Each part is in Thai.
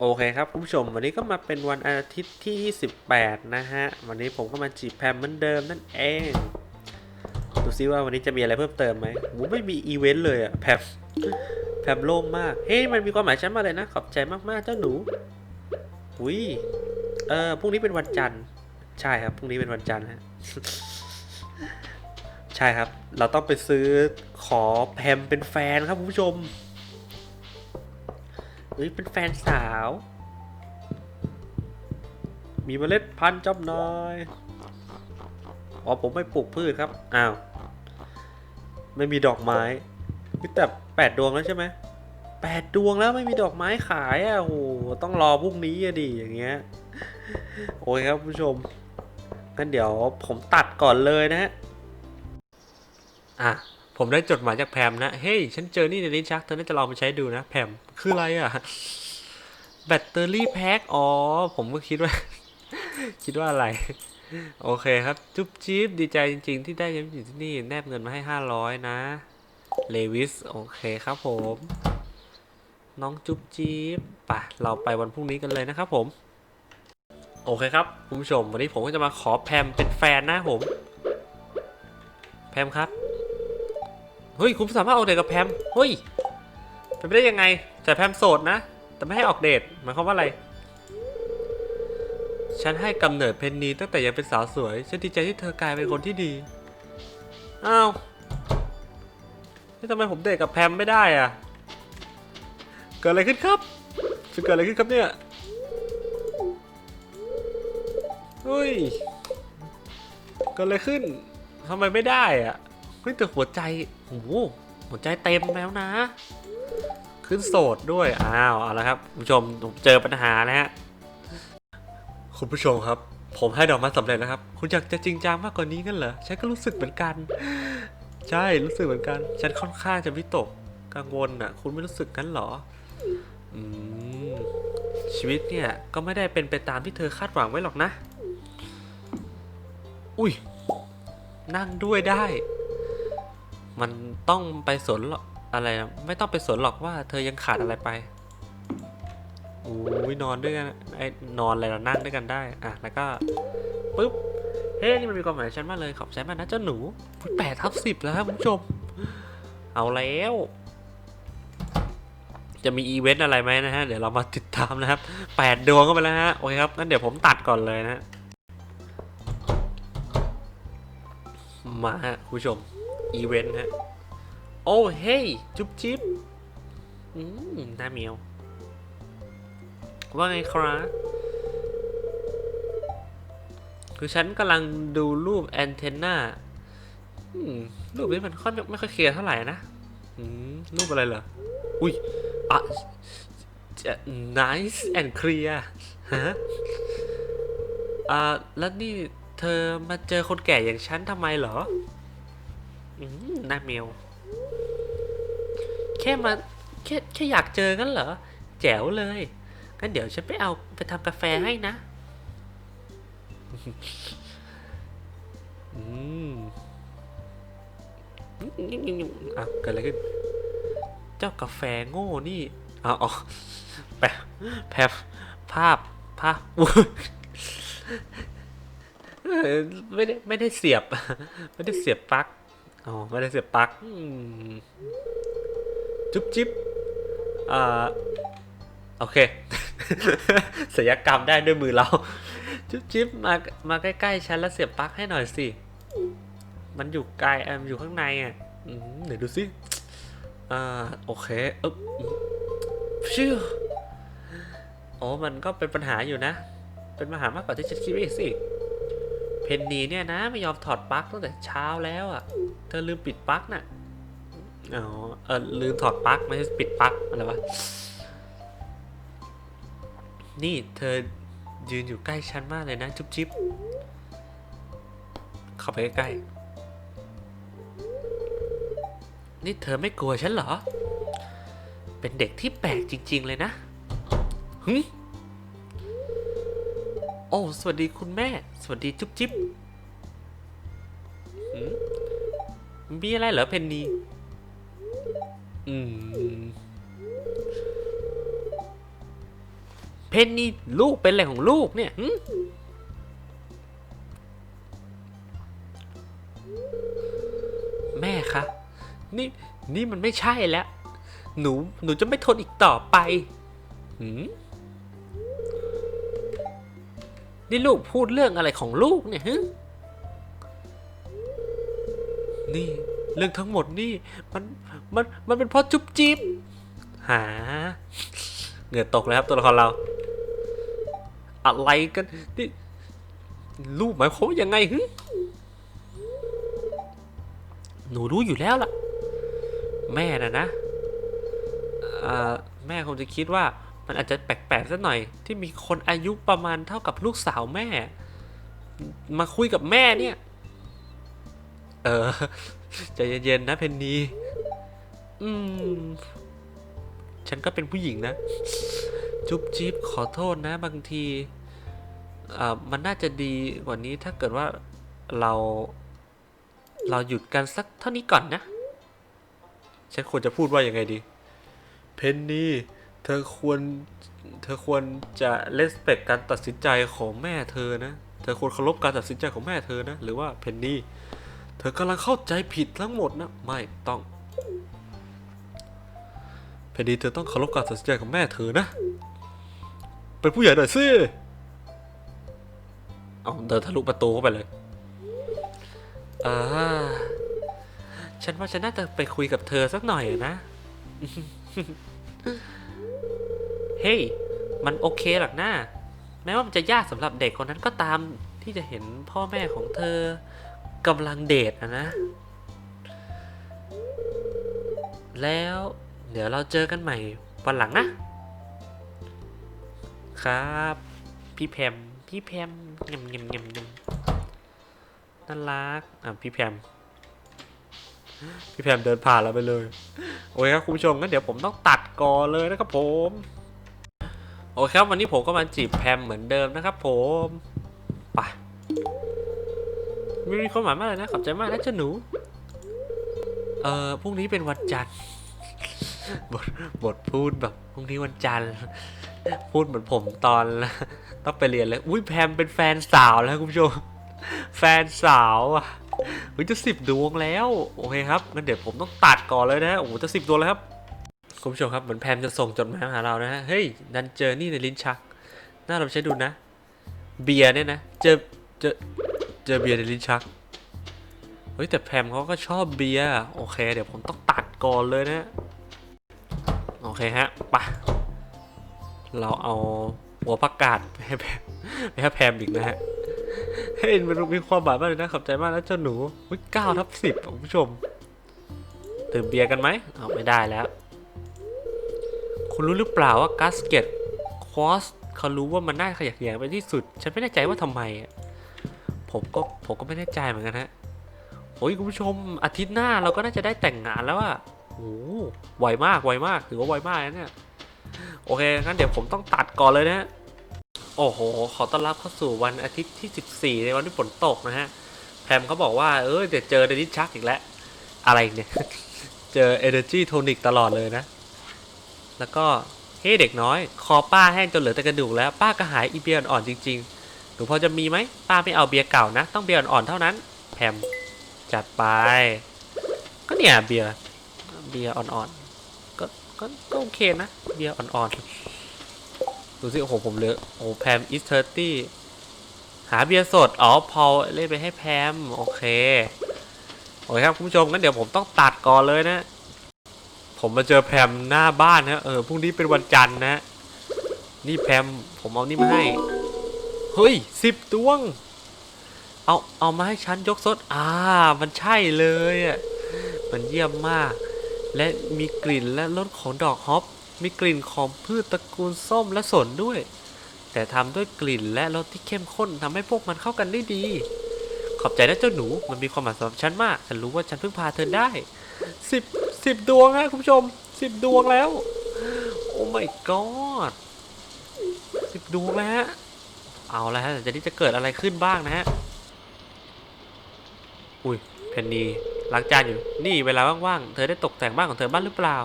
โอเคครับคุณผู้ชม วันนี้ก็มาเป็นวันอาทิตย์ที่ 28 นะฮะ วันนี้ผมก็มาจีบแพมเหมือนเดิมนั่นเอง ดูซิว่าวันนี้จะมีอะไรเพิ่มเติมไหมผมไม่มีอีเวนต์เลยอะแพมแพมโล่งมาก เฮ้ยมันมีความหมายฉันมาเลยนะ ขอบใจมากๆเจ้าหนูอุ้ยเออพรุ่งนี้เป็นวันจันทร์ ใช่ครับพรุ่งนี้เป็นวันจันทร์ฮะใช่ครับ เราต้องไปซื้อขอแพมเป็นแฟนครับคุณผู้ชม เฮ้ยเป็นแฟนสาว มีเมล็ดพันธุ์จำหน่ายอ๋อผมไม่ปลูกพืชครับ อ้าว ไม่มีดอกไม้เฮ้ยแต่แปดดวงแล้วใช่ไหมแปดดวงแล้วไม่มีดอกไม้ขายอะโหต้องรอพรุ่งนี้อะดิอย่างเงี้ย โอ้ยครับผู้ชมงั้นเดี๋ยวผมตัดก่อนเลยนะฮะ อะ ผมได้จดหมายจากแพมนะ เฮ้ย ฉันเจอนี่ในลิ้นชัก เธอน่าจะลองไปใช้ดูนะแพม คืออะไรอะ แบตเตอรี่แพ็คอ๋อ ผมก็คิดว่า คิดว่าอะไร โอเคครับ จุ๊บจิ๊บดีใจจริง ๆ ที่ได้ย้ำอยู่ที่นี่แนบเงินมาให้ห้าร้อยนะ เลวิส โอเคครับผม น้องจุ๊บจิ๊บปะเราไปวันพรุ่งนี้กันเลยนะครับผม โอเคครับคุณผู้ชม วันนี้ผมก็จะมาขอแพมเป็นแฟนนะผม แพมครับ เฮ้ย คุณสามารถออกเดทกับแพม เฮ้ย เป็นไปได้ยังไงแต่แพมโสดนะ แต่ไม่ให้ออกเดทหมายความว่าอะไร ฉันให้กำเนิดเพนนีตั้งแต่ยังเป็นสาวสวย ฉันดีใจที่เธอกลายเป็นคนที่ดี อ้าวนี่ทำไมผมเดทกับแพมไม่ได้อะเกิดอะไรขึ้นครับจะเกิดอะไรขึ้นครับเนี่ยเฮ้ยเกิดอะไรขึ้นทำไมไม่ได้อะเฮ้ยแต่หัวใจโอ้โหหัวใจเต็มแล้วนะ ขึ้นโสดด้วย อ้าว เอาละครับคุณผู้ชมผมเจอปัญหาแล้วฮะ คุณผู้ชมครับ ผมให้ดอกไม้สำเร็จแล้วครับ คุณอยากจะจริงจังมากกว่านี้กันเหรอ ฉันก็รู้สึกเหมือนกัน ใช่ รู้สึกเหมือนกัน ฉันค่อนข้างจะวิตก กังวลอะ คุณไม่รู้สึกกันเหรอ อืม ชีวิตเนี่ย ก็ไม่ได้เป็นไปตามที่เธอคาดหวังไว้หรอกนะ อุ้ย นั่งด้วยได้ มันต้องไปสนหรอก อะไรนะไม่ต้องไปสนหรอกว่าเธอยังขาดอะไรไปโอ้ยนอนด้วยกันไอ้นอนอะไรเรานั่งด้วยกันได้อะแล้วก็ปุ๊บเฮ้ยนี่มันมีความหมายกับฉันมากเลยขอบใจมากนะเจ้าหนูแปดทับสิบแล้วครับคุณผู้ชมเอาแล้ว จะมีอีเวนต์อะไรไหมนะฮะ เดี๋ยวเรามาติดตามนะครับแปดดวงก็ไปแล้วฮะ โอเคครับงั้นเดี๋ยวผมตัดก่อนเลยนะฮะมาฮะคุณผู้ชมอีเวนต์ฮะ โอ้เฮ้ยจุ๊บจิ๊บอืมหน้าเมียว ว่าไงครับคือฉันกำลังดูรูปแอนเทนนาอืมรูปนี้มันค่อยไม่ค่อยเคลียร์เท่าไหร่นะรูปอะไรเหรอ อุ้ยอะจะ nice and clear ฮะอ่าแล้วนี่เธอมาเจอคนแก่อย่างฉันทำไมเหรอหน้าเมล แค่มาแค่แค่อยากเจอกันเหรอ แจ๋วเลยงั้นเดี๋ยวฉันไปเอาไปทำกาแฟให้นะอืมอะเกิดอะไรขึ้น เจ้ากาแฟโง่นี่อ๋ออ๋อแปะแพบภาพภาพอุ๊ยไม่ได้ไม่ได้เสียบ ไม่ได้เสียบปลั๊กอ๋อไม่ได้เสียบปลั๊กอืม จุ๊บจิ๊บอ่าโอเคศิลยกรรมได้ด้วยมือเรา จุ๊บจิ๊บมามาใกล้ๆฉันแล้วเสียบปลั๊กให้หน่อยสิมันอยู่ไกลเอ่อมันอยู่ข้างในอะเดี๋ยวดูสิอ่าโอเคเอ๊บชื่อโอ้มันก็เป็นปัญหาอยู่นะ เป็นปัญหามากกว่าที่ฉันคิดไว้สิเพนนีเนี่ยนะไม่ยอมถอดปลั๊กตั้งแต่เช้าแล้วอะ เธอลืมปิดปลั๊กน่ะ อ๋อเออลืมถอดปลั๊กไม่ใช่ปิดปลั๊กอะไรวะ นี่เธอยืนอยู่ใกล้ฉันมากเลยนะ จุ๊บจิ๊บเข้าไปใกล้ๆนี่เธอไม่กลัวฉันเหรอ เป็นเด็กที่แปลกจริง ๆ เลยนะหึโอ้ สวัสดีคุณแม่ สวัสดีจุ๊บจิ๊บมีอะไรเหรอเพนนี อืม เพนนี่ลูกเป็นอะไรของลูกเนี่ยหึแม่คะ นี่นี่มันไม่ใช่แล้ว หนูหนูจะไม่ทนอีกต่อไปหืมนี่ลูกพูดเรื่องอะไรของลูกเนี่ยฮึนี่ เรื่องทั้งหมดนี่ มัน มันมันเป็นเพราะจุ๊บจิ๊บหาเหงื่อตกเลยครับตัวละครเรา อะไรกันนี่ลูกหมายความว่ายังไงฮึหนูรู้อยู่แล้วล่ะ แม่นะนะแม่คงจะคิดว่ามันอาจจะแปลกๆสักหน่อย ที่มีคนอายุประมาณเท่ากับลูกสาวแม่ มาคุยกับแม่เนี่ย เออใจเย็นๆนะเพนนี อืม ฉันก็เป็นผู้หญิงนะ จุ๊บจิ๊บขอโทษนะ บางทีอ่ามันน่าจะดีกว่านี้ถ้าเกิดว่าเรา เราหยุดกันสักเท่านี้ก่อนนะ ฉันควรจะพูดว่ายังไงดี เพนนีเธอควร เธอควรจะเลสเปกการตัดสินใจของแม่เธอนะ เธอควรเคารพการตัดสินใจของแม่เธอนะ หรือว่าเพนนีเธอกำลังเข้าใจผิดทั้งหมดนะ ไม่ต้อง เพนนีเธอต้องเคารพการตัดสินใจของแม่เธอนะ เป็นผู้ใหญ่หน่อยสิ เอาเดินทะลุประตูเข้าไปเลย อ่า ฉันว่าฉันน่าจะไปคุยกับเธอสักหน่อยนะ เฮ้ย มันโอเคหรอกนะแม้ว่ามันจะยากสำหรับเด็กคนนั้นก็ตามที่จะเห็นพ่อแม่ของเธอกำลังเดทอะนะ แล้ว เดี๋ยวเราเจอกันใหม่วันหลังนะ ครับ พี่แพมพี่แพมเงียบเงียบเงียบเงียบน่ารักอะพี่แพมพี่แพมเดินผ่านเราไปเลย โอเคครับคุณผู้ชมงั้นเดี๋ยวผมต้องตัดก่อนเลยนะครับผม โอเคครับวันนี้ผมก็มาจีบแพมเหมือนเดิมนะครับผมไปไม่มีความหมายมากเลยนะขอบใจมากนะเจ้าหนู เอ่อพรุ่งนี้เป็นวันจันทร์ บทบทพูดแบบพรุ่งนี้วันจันทร์พูดเหมือนผมตอนต้องไปเรียนเลย อุ้ยแพมเป็นแฟนสาวแล้วคุณผู้ชม แฟนสาวอะเฮ้ยจะสิบดวงแล้ว โอเคครับงั้นเดี๋ยวผมต้องตัดก่อนเลยนะ โอ้โหจะสิบดวงแล้วครับ คุณผู้ชมครับเหมือนแพมจะส่งจดหมายมาหาเรานะฮะ เฮ้ยดันเจอนี่ในลิ้นชัก น่าเราใช้ดูนะ เบียร์เนี่ยนะ เจอเจอเจอเบียร์ในลิ้นชัก เฮ้ยแต่แพมเขาก็ชอบเบียร์ โอเค เดี๋ยวผมต้องตัดก่อนเลยนะ โอเคฮะปะเราเอาหัวประกาศไปให้แพมไปให้แพมอีกนะฮะเฮ้ยมันมีความหมายมากเลยนะขอบใจมากนะเจ้าหนูวิเก้าทับสิบคุณผู้ชมดื่มเบียร์กันไหมเอาไม่ได้แล้ว คุณรู้หรือเปล่าว่ากัสเกตคอสเขารู้ว่ามันน่าขยักแยงไปที่สุด ฉันไม่แน่ใจว่าทำไม ผมก็ผมก็ไม่แน่ใจเหมือนกันฮะโอ้ยคุณผู้ชมอาทิตย์หน้าเราก็น่าจะได้แต่งงานแล้วอะ โอ้ไวมากไวมากถือว่าไวมากนะเนี่ยโอเคงั้นเดี๋ยวผมต้องตัดก่อนเลยนะโอ้โห ขอต้อนรับเข้าสู่วันอาทิตย์ที่ 14 ในวันที่ฝนตกนะฮะ แพมเขาบอกว่า เออเดี๋ยวเจอในนิชักอีกแล้ว อะไรเนี่ย เจอ Energy Tonic ตลอดเลยนะ แล้วก็ เฮ้ เด็กน้อย คอป้าแห้งจนเหลือแต่กระดูกแล้ว ป้าก็หายอีเบียร์อ่อนๆจริงๆ หนูพอจะมีไหม ป้าไม่เอาเบียร์เก่านะ ต้องเบียร์อ่อนๆเท่านั้น แพม จัดไป ก็เนี่ยเบียร์ เบียร์อ่อนๆก็ก็ก็โอเคนะ เบียร์อ่อนๆ ดูสิโอ้โหผมเหลือโอ้แพมอิสเทอร์ตี้หาเบียร์สด อ๋อ พอเล่นไปให้แพม โอเค โอเคครับ คุณผู้ชมงั้นเดี๋ยวผมต้องตัดก่อนเลยนะ ผมมาเจอแพมหน้าบ้านนะ เออ พรุ่งนี้เป็นวันจันทร์นะ นี่แพม ผมเอานี่มาให้ เฮ้ยสิบดวง เอา เอามาให้ฉันยกสด อ่า มันใช่เลยอะ มันเยี่ยมมาก และมีกลิ่นและรสของดอกฮอป มีกลิ่นของพืชตระกูลส้มและสนด้วย แต่ทำด้วยกลิ่นและรสที่เข้มข้นทำให้พวกมันเข้ากันได้ดี ขอบใจนะเจ้าหนู มันมีความหมายสำหรับฉันมาก ฉันรู้ว่าฉันเพิ่งพาเธอได้สิบสิบดวงนะคุณผู้ชมสิบดวงแล้ว โอ้ my god สิบดวงแล้วฮะเอาแล้วฮะจะนี่จะเกิดอะไรขึ้นบ้างนะฮะ อุ้ยเพนนี ล้างจานอยู่ นี่เวลาว่างๆ เธอได้ตกแต่งบ้านของเธอบ้างหรือเปล่า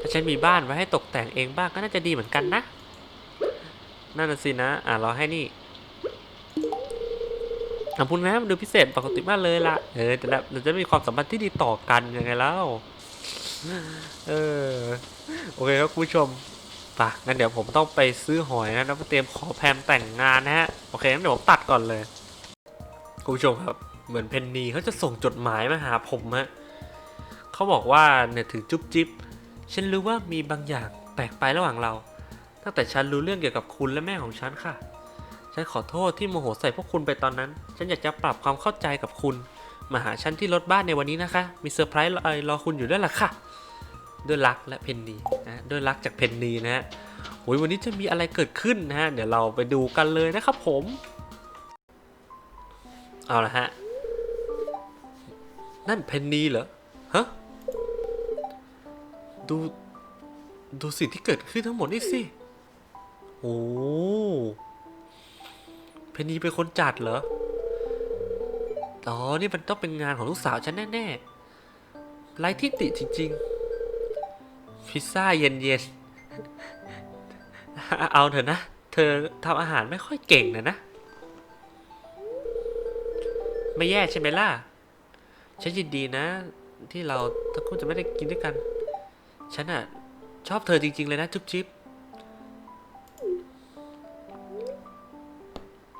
ถ้าฉันมีบ้านไว้ให้ตกแต่งเองบ้างก็น่าจะดีเหมือนกันนะ นั่นน่ะสินะ อะเราให้นี่ขอบคุณนะมันดูพิเศษปกติมากเลยละเออแต่ละเราจะมีความสัมพันธ์ที่ดีต่อกันยังไงแล้วเออโอเคครับคุณผู้ชมปะงั้นเดี๋ยวผมต้องไปซื้อหอยนะแล้วเตรียมขอแพมแต่งงานนะฮะ โอเคงั้นเดี๋ยวผมตัดก่อนเลย คุณผู้ชมครับ เหมือนเพนนีเขาจะส่งจดหมายมาหาผมฮะเขาบอกว่าเนี่ยถึงจุ๊บจิ๊บฉันรู้ว่ามีบางอย่างแปลกไประหว่างเรา ตั้งแต่ฉันรู้เรื่องเกี่ยวกับคุณและแม่ของฉันค่ะ ฉันขอโทษที่โมโหใส่พวกคุณไปตอนนั้น ฉันอยากจะปรับความเข้าใจกับคุณ มาหาฉันที่รถบ้านในวันนี้นะคะ มีเซอร์ไพรส์อรรอคุณอยู่ด้วยล่ะค่ะ ด้วยรักและเพนนีนะด้วยรักจากเพนนีนะฮะโอ้ยวันนี้จะมีอะไรเกิดขึ้นนะฮะ เดี๋ยวเราไปดูกันเลยนะครับผม เอาละฮะ นั่นเพนนีเหรอ ฮะ ดู ดูสิ่งที่เกิดขึ้นทั้งหมดนี่สิ โอ้เพนนีเป็นคนจัดเหรอ อ๋อ นี่มันต้องเป็นงานของลูกสาวฉันแน่ๆไร้ที่ติจริง ๆ พิซซ่าเย็นๆ เอาเถอะนะ เธอทำอาหารไม่ค่อยเก่งนะนะ ไม่แย่ใช่ไหมล่ะ ฉันยินดีนะ ที่เราทั้งคู่จะไม่ได้กินด้วยกัน ฉันอะชอบเธอจริง ๆ เลยนะจุ๊บจิ๊บ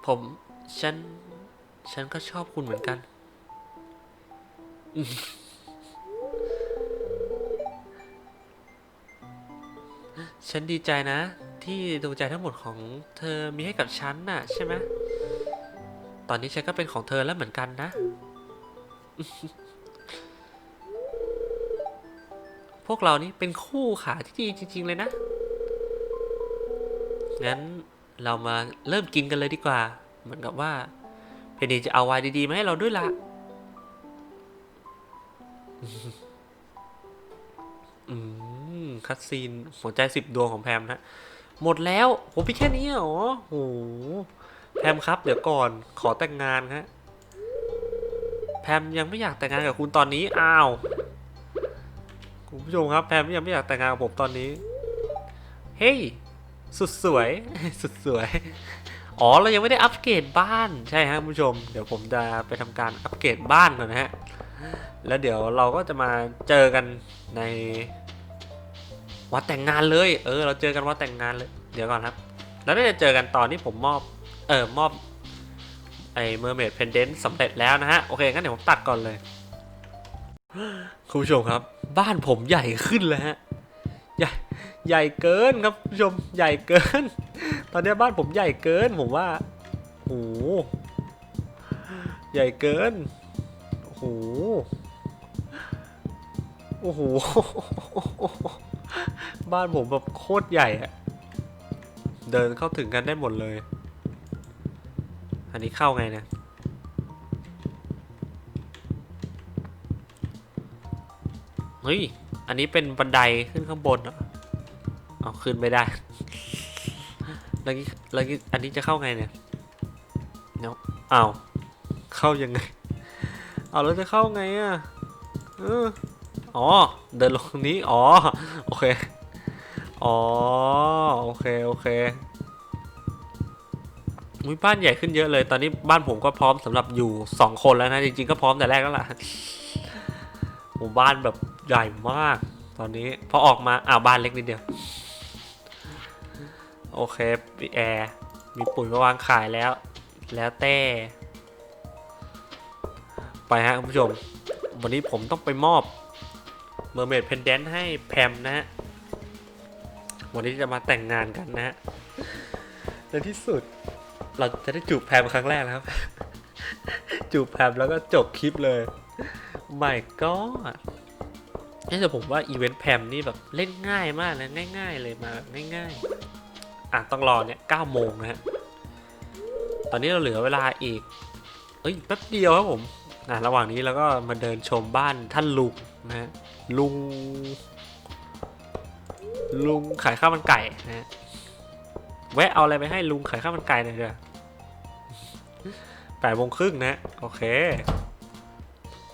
ผมฉัน ฉันก็ชอบคุณเหมือนกัน ฉันดีใจนะ ที่ดวงใจทั้งหมดของเธอมีให้กับฉันน่ะ ใช่ไหมตอนนี้ฉันก็เป็นของเธอแล้วเหมือนกันนะ พวกเรานี่เป็นคู่ขาที่ดีจริง ๆ เลยนะ งั้นเรามาเริ่มกินกันเลยดีกว่า เหมือนกับว่า เพนนีจะเอาไวน์ดีๆมาให้เราด้วยละอืมคัดซีนหัวใจสิบดวงของแพมนะ หมดแล้วโหพี่แค่นี้เหรอโหแพมครับ เดี๋ยวก่อนขอแต่งงานฮะ แพมยังไม่อยากแต่งงานกับคุณตอนนี้ อ้าว คุณผู้ชมครับ แพมยังไม่อยากแต่งงานกับผมตอนนี้ เฮ้ย สุดสวย สุดสวย อ๋อ เรายังไม่ได้อัปเกรดบ้าน ใช่ฮะคุณผู้ชม เดี๋ยวผมจะไปทำการอัปเกรดบ้านก่อนนะฮะ แล้วเดี๋ยวเราก็จะมาเจอกันในวัดแต่งงานเลย เออ เราเจอกันวัดแต่งงานเลย เดี๋ยวก่อนครับ แล้วได้จะเจอกันตอนที่ผมมอบ เออมอบ ไอเมอร์เมดเพนเดนต์สำเร็จแล้วนะฮะ โอเค งั้นเดี๋ยวผมตัดก่อนเลย คุณผู้ชมครับ บ้านผมใหญ่ขึ้นเลยฮะ ใหญ่ใหญ่เกินครับคุณผู้ชมใหญ่เกิน ตอนนี้บ้านผมใหญ่เกินผมว่าโอ้โหใหญ่เกินโอ้โหโอ้โหบ้านผมแบบโคตรใหญ่อะเดินเข้าถึงกันได้หมดเลย อันนี้เข้าไงเนี่ยเฮ้ย อันนี้เป็นบันไดขึ้นข้างบนเหรอเอาขึ้นไม่ได้ แล้วนี้แล้วนี้อันนี้จะเข้าไงเนี่ยเนาะเอาเข้ายังไง เอาแล้วจะเข้าไงอะเอออ๋อ เดินลงนี้ อ๋อ โอเค อ๋อ โอเค โอเค มุ้ยบ้านใหญ่ขึ้นเยอะเลย ตอนนี้บ้านผมก็พร้อมสำหรับอยู่สองคนแล้วนะ จริงๆก็พร้อมแต่แรกแล้วล่ะหมู่บ้านแบบใหญ่มาก ตอนนี้พอออกมาอ้าวบ้านเล็กนิดเดียว โอเคมีแอร์มีปุ๋ยมาวางขายแล้ว แล้วแต่ไปฮะคุณผู้ชม วันนี้ผมต้องไปมอบเมอร์เมดเพนเดนต์ให้แพมนะฮะวันนี้จะมาแต่งงานกันนะฮะในที่สุด เราจะได้จูบแพมครั้งแรกแล้วครับ จูบแพมแล้วก็จบคลิปเลยไม่ก็นี่แต่ผมว่าอีเวนต์แพมนี่แบบเล่นง่ายมากนะง่าย ๆ เลยมาแบบง่ายๆ อะต้องรอเนี่ย9โมงนะฮะ ตอนนี้เราเหลือเวลาอีก เอ้ยแป๊บเดียวครับผมอะระหว่างนี้เราก็มาเดินชมบ้านท่านลุงนะฮะลุง ลุงขายข้าวมันไก่นะฮะแวะเอาอะไรไปให้ลุงขายข้าวมันไก่หน่อยเถอะ แปดโมงครึ่งนะฮะโอเค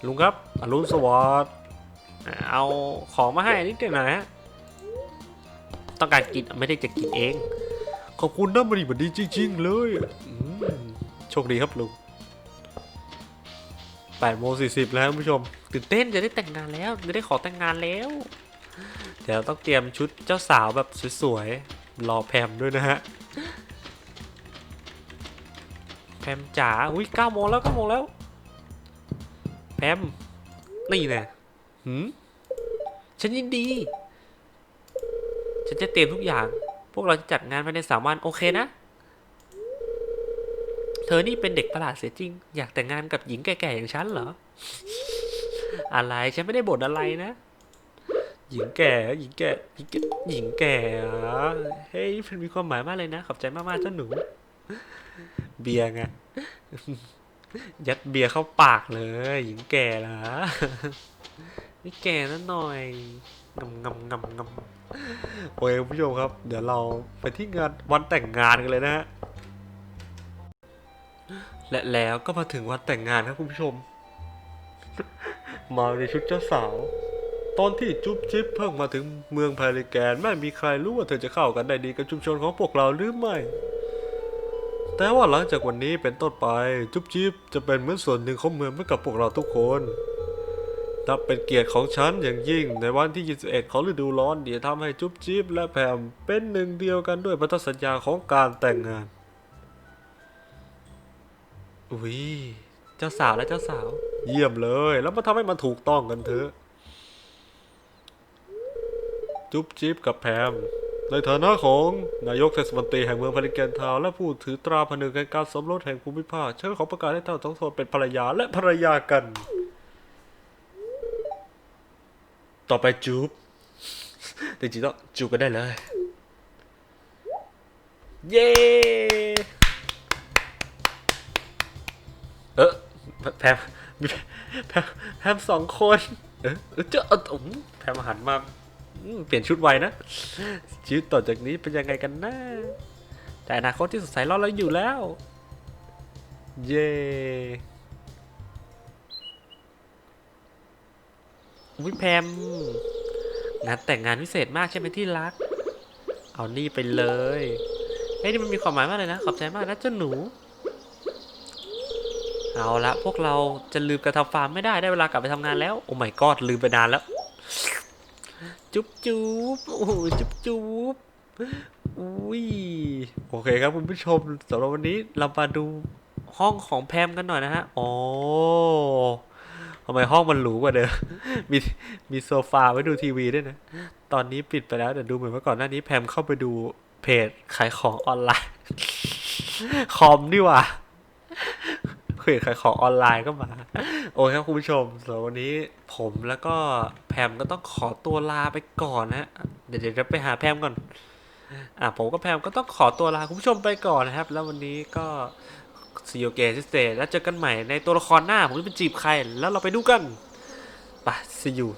ลุงครับอรุณสวัสดิ์เอาของมาให้นิดหน่อยนะฮะต้องการกินไม่ได้จะกินเอง ขอบคุณนะมันดีมันดีจริงๆเลยโชคดีครับลุง8โมง40แล้วผู้ชมตื่นเต้นจะได้แต่งงานแล้วจะได้ขอแต่งงานแล้ว เดี๋ยวต้องเตรียมชุดเจ้าสาวแบบสวยๆรอแพมด้วยนะฮะ มจ๋าอุ้ย9โมงแล้ว9โมงแล้ว แพมนี่แน่หืมฉันยินดี ฉันจะเตรียมทุกอย่าง พวกเราจะจัดงานภายในสามวันโอเคนะ เธอนี่เป็นเด็กประหลาดเสียจริง อยากแต่งงานกับหญิงแก่ๆอย่างฉันเหรอ อะไรฉันไม่ได้บ่นอะไรนะ หญิงแก่ หญิงแก่ หญิงแก่หญิงแก่เหรอเฮ้ยมันมีความหมายมากเลยนะ ขอบใจมากๆเจ้าหนู เบียร์ไง ยัดเบียร์เข้าปากเลย หญิงแก่เหรอนี่แก่นั่นหน่อยงำงำงำงำโอเคคุณผู้ชมครับ เดี๋ยวเราไปที่งานวันแต่งงานกันเลยนะฮะและแล้วก็มาถึงวันแต่งงานครับคุณผู้ชม มาในชุดเจ้าสาว ตอนที่จุ๊บจิ๊บเพิ่งมาถึงเมืองพาริแกน ไม่มีใครรู้ว่าเธอจะเข้ากันได้ดีกับชุมชนของพวกเราหรือไม่ แต่ว่าหลังจากวันนี้เป็นต้นไปจุ๊บจิ๊บจะเป็นเหมือนส่วนหนึ่งของเมืองให้กับพวกเราทุกคนนับเป็นเกียรติของฉันอย่างยิ่งในวันที่ 21 ของฤดูร้อนเดี๋ยวทำให้จุ๊บจิ๊บและแพมเป็นหนึ่งเดียวกันด้วยพันธสัญญาของการแต่งงาน อุ้ยเจ้าสาวและเจ้าสาว เยี่ยมเลย แล้วมาทำให้มันถูกต้องกันเถอะ จุ๊บจิ๊บกับแพม ในฐานะของนายกเทศมนตรีแห่งเมืองพาริแกนทาวและผู้ถือตราผนึกแห่งการสมรสแห่งภูมิภาคฉันขอประกาศให้ท่านทั้งสองเป็นภรรยาและภรรยากัน ต่อไปจูบจริงๆต้องจูบกันได้เลย เย้เออแพมแพมแพมสองคน เออเจ้าเอออืมแพมหันมา เปลี่ยนชุดไวนะ ชีวิตต่อจากนี้เป็นยังไงกันนะแต่อนาคตที่สดใสรอเราอยู่แล้ว เย้วิแพมงานแต่งงานพิเศษมากใช่ไหมที่รัก เอานี่ไปเลยเฮ้ยนี่มันมีความหมายมากเลยนะ ขอบใจมากนะเจ้าหนู เอาละพวกเราจะลืมการทำฟาร์มไม่ได้ได้เวลากลับไปทำงานแล้ว โอ้ my god ลืมไปนานแล้ว จุ๊บจุ๊บโอ้โหจุ๊บจุ๊บอุ้ยโอเคครับคุณผู้ชมสำหรับวันนี้เรามาดูห้องของแพมกันหน่อยนะฮะอ๋อทำไมห้องมันหรูกว่าเดิมมีมีโซฟาไว้ดูทีวีด้วยนะ ตอนนี้ปิดไปแล้วแต่ดูเหมือนว่าก่อนหน้านี้แพมเข้าไปดูเพจขายของออนไลน์ คอมนี่ว่า เพจขายของออนไลน์ก็มา โอเคครับคุณผู้ชมสำหรับวันนี้ผมแล้วก็แพมก็ต้องขอตัวลาไปก่อนนะเดี๋ยวเดี๋ยวจะไปหาแพมก่อนอะผมกับแพมก็ต้องขอตัวลาคุณผู้ชมไปก่อนนะครับ แล้ววันนี้ก็ซีโอเกสเตแล้วเจอกันใหม่ในตัวละครหน้า ผมจะเป็นจีบใคร แล้วเราไปดูกันไปซีอู